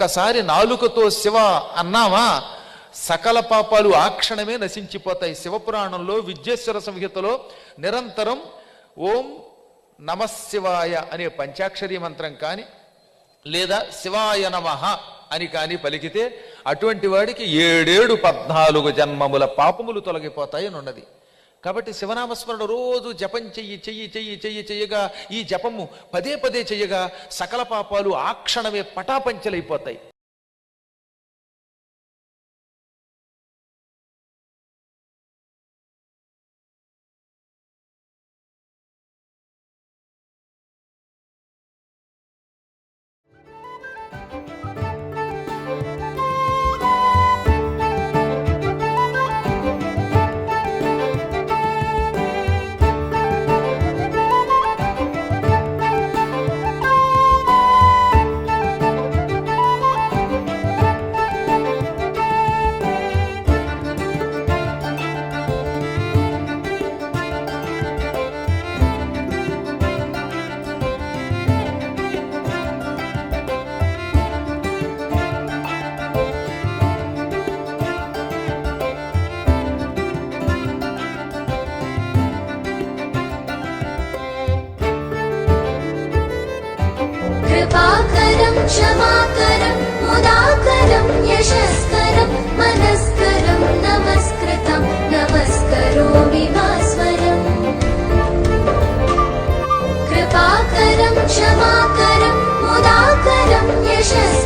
ఒక్కసారి నాలుకతో శివ అన్నామా సకల పాపాలు ఆ క్షణమే నశించిపోతాయి. శివపురాణంలో విద్యేశ్వర సంహితలో నిరంతరం ఓం నమశివాయ అనే పంచాక్షరి మంత్రం కానీ లేదా శివాయ నమః అని కానీ పలికితే అటువంటి వాడికి ఏడేడు పద్నాలుగు జన్మముల పాపములు తొలగిపోతాయని ఉన్నది. కాబట్టి శివనామస్మరణ రోజు జపం చెయ్యి చెయ్యి చెయ్యి చెయ్యి చెయ్యగా ఈ జపము పదే పదే చెయ్యగా సకల పాపాలు ఆ క్షణమే పటాపంచలైపోతాయి. कृपाकरं क्षमाकरं मुदाकरं यशस्करं मनस्करं नमस्कृतं नमस्करोमि भास्वरम् कृपाकरं क्षमाकरं मुदाकरं यशस्करं